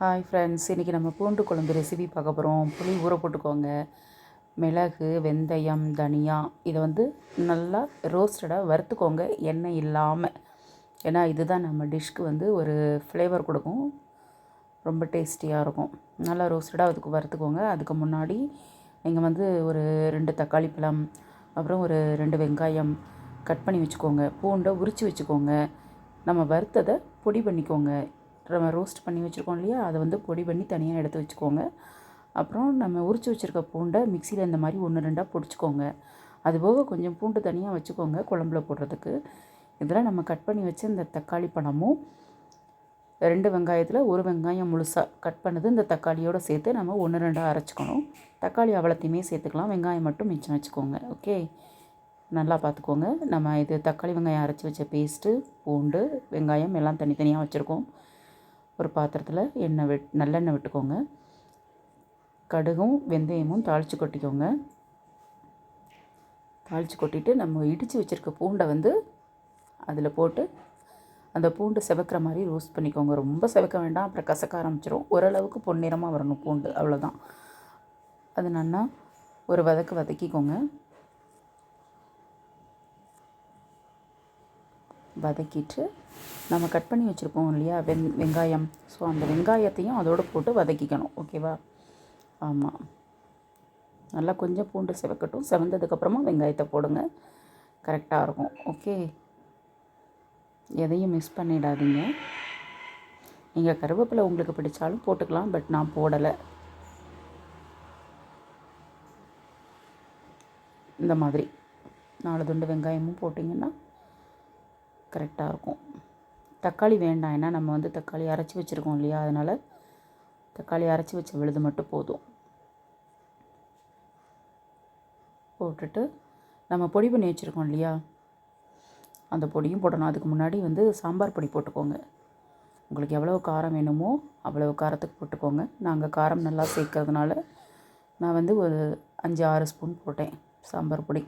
Hi friends இன்றைக்கி நம்ம பூண்டு குழம்பு ரெசிபி பார்க்க போகிறோம் புளி ஊற போட்டுக்கோங்க. மிளகு வெந்தயம் தனியா இதை வந்து நல்லா ரோஸ்டடாக வறுத்துக்கோங்க. எண்ணெய் இல்லாமல் ஏன்னா இதுதான் நம்ம டிஷ்க்கு வந்து ஒரு ஃப்ளேவர் கொடுக்கும். ரொம்ப டேஸ்டியாக இருக்கும். நல்லா ரோஸ்டடாக அதுக்கு வறுத்துக்கோங்க. அதுக்கு முன்னாடி நீங்கள் வந்து ஒரு ரெண்டு தக்காளி பழம் அப்புறம் ஒரு ரெண்டு வெங்காயம் கட் பண்ணி வச்சுக்கோங்க. பூண்டை உரித்து வச்சுக்கோங்க. நம்ம வறுத்ததை பொடி பண்ணிக்கோங்க. நம்ம ரோஸ்ட் பண்ணி வச்சுருக்கோம் இல்லையா? அதை வந்து பொடி பண்ணி தனியாக எடுத்து வச்சுக்கோங்க. அப்புறம் நம்ம உரித்து வச்சுருக்க பூண்டை மிக்சியில் இந்த மாதிரி ஒன்று ரெண்டாக பொடிச்சிக்கோங்க. அதுபோக கொஞ்சம் பூண்டு தனியாக வச்சுக்கோங்க குழம்புல போடுறதுக்கு. இதில் நம்ம கட் பண்ணி வச்ச இந்த தக்காளி பழமும் ரெண்டு வெங்காயத்தில் ஒரு வெங்காயம் முழுசாக கட் பண்ணது இந்த தக்காளியோடு சேர்த்து நம்ம ஒன்று ரெண்டாக அரைச்சிக்கணும். தக்காளி அவ்வளோத்தையுமே சேர்த்துக்கலாம். வெங்காயம் மட்டும் மிச்சம் வச்சுக்கோங்க. ஓகே நல்லா பார்த்துக்கோங்க. நம்ம இது தக்காளி வெங்காயம் அரைச்சி வச்ச பேஸ்ட்டு பூண்டு வெங்காயம் எல்லாம் தனித்தனியாக வச்சுருக்கோம். ஒரு பாத்திரத்தில் எண்ணெய் விட் நல்லெண்ணெய் விட்டுக்கோங்க. கடுகும் வெந்தயமும் தாளித்து கொட்டிக்கோங்க. தாளித்து கொட்டிட்டு நம்ம இடித்து வச்சுருக்க பூண்டை வந்து அதில் போட்டு அந்த பூண்டு செவக்கிற மாதிரி ரோஸ்ட் பண்ணிக்கோங்க. ரொம்ப செவக்க வேண்டாம். அப்புறம் கசக்க ஆரம்பிச்சிடும் ஓரளவுக்கு பொன்னிறமாக வரணும் பூண்டு. அவ்வளோதான் அது நல்லா ஒரு வதக்கு வதக்கிக்கோங்க. வதக்கிட்டு நம்ம கட் பண்ணி வச்சுருப்போம் இல்லையா? வெங் வெங்காயம். ஸோ அந்த வெங்காயத்தையும் அதோடு போட்டு வதக்கிக்கணும். ஓகேவா ஆமாம் நல்லா கொஞ்சம் பூண்டு செவக்கட்டும். செவந்ததுக்கப்புறமா வெங்காயத்தை போடுங்க. கரெக்டாக இருக்கும். ஓகே எதையும் மிஸ் பண்ணிடாதீங்க. நீங்கள் கருவேப்பிலை உங்களுக்கு பிடிச்சாலும் போட்டுக்கலாம் பட் நான் போடலை. இந்த மாதிரி. நாலு துண்டு வெங்காயமும் போட்டிங்கன்னா கரெக்டாக இருக்கும். தக்காளி வேண்டாம். ஏன்னா நம்ம வந்து தக்காளி அரைச்சி வச்சுருக்கோம் இல்லையா? அதனால் தக்காளி அரைச்சி வச்ச விழுது மட்டும் போதும். போட்டுட்டு நம்ம பொடி பண்ணி வச்சுருக்கோம் இல்லையா? அந்த பொடியும் போடணும். அதுக்கு முன்னாடி வந்து சாம்பார் பொடி போட்டுக்கோங்க. உங்களுக்கு எவ்வளோ காரம் வேணுமோ அவ்வளோ காரத்துக்கு போட்டுக்கோங்க. நாங்கள் காரம் நல்லா சேர்க்கறதுனால நான் வந்து ஒரு அஞ்சு ஆறு ஸ்பூன் போட்டேன் சாம்பார் பொடி.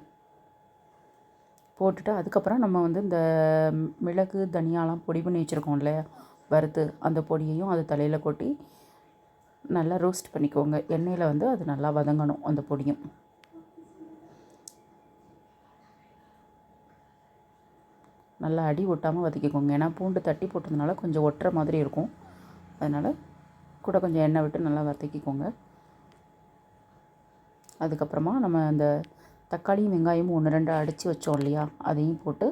போட்டுட்டு அதுக்கப்புறம் நம்ம வந்து இந்த மிளகு தனியாலாம் பொடி பண்ணி வச்சுருக்கோம்ல வறுத்து அந்த பொடியையும் அது தலையில் கொட்டி நல்லா ரோஸ்ட் பண்ணிக்கோங்க. எண்ணெயில் வந்து அது நல்லா வதங்கணும் அந்த பொடியும். நல்லா அடி ஒட்டாமல் வதக்கிக்கோங்க. ஏன்னா பூண்டு தட்டி போட்டதுனால கொஞ்சம் ஒட்டுற மாதிரி இருக்கும். அதனால் கூட கொஞ்சம் எண்ணெய் விட்டு நல்லா வதக்கிக்கோங்க. அதுக்கப்புறமா நம்ம அந்த தக்காளியும் வெங்காயமும் ஒன்று ரெண்டு அடித்து வச்சோம் இல்லையா? அதையும் போட்டு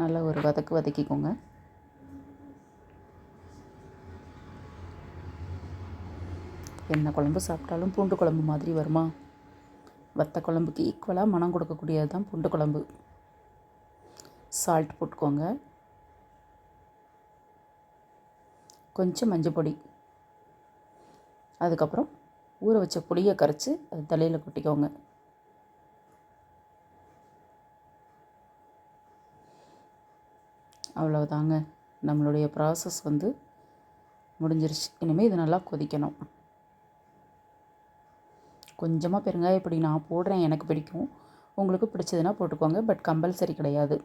நல்லா ஒரு வதக்கு வதக்கிக்கோங்க. என்ன குழம்பு சாப்பிட்டாலும் பூண்டு குழம்பு மாதிரி வருமா? வத்த குழம்புக்கு ஈக்குவலாக மனம் கொடுக்கக்கூடியது தான் பூண்டு குழம்பு. சால்ட் போட்டுக்கோங்க. கொஞ்சம் மஞ்சள் பொடி. அதுக்கப்புறம் ஊற வச்ச புளியை கரைச்சி அது தலையில் கொட்டிக்கோங்க. அவ்வளோதாங்க நம்மளுடைய ப்ராசஸ் வந்து முடிஞ்சிருச்சு. இனிமேல் இது நல்லா கொதிக்கணும். கொஞ்சமாக பெருங்காயப்பொடி நான் போடுறேன். எனக்கு பிடிக்கும். உங்களுக்கு பிடிச்சதுன்னா போட்டுக்கோங்க. பட் கம்பல்சரி கிடையாது.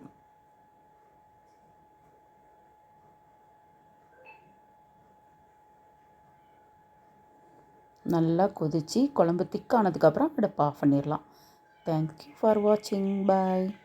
நல்லா கொதித்து குழம்பு திக்கானதுக்கப்புறம் அடுப்பு ஆஃப் பண்ணிடலாம். தேங்க்யூ ஃபார் வாட்சிங் பாய்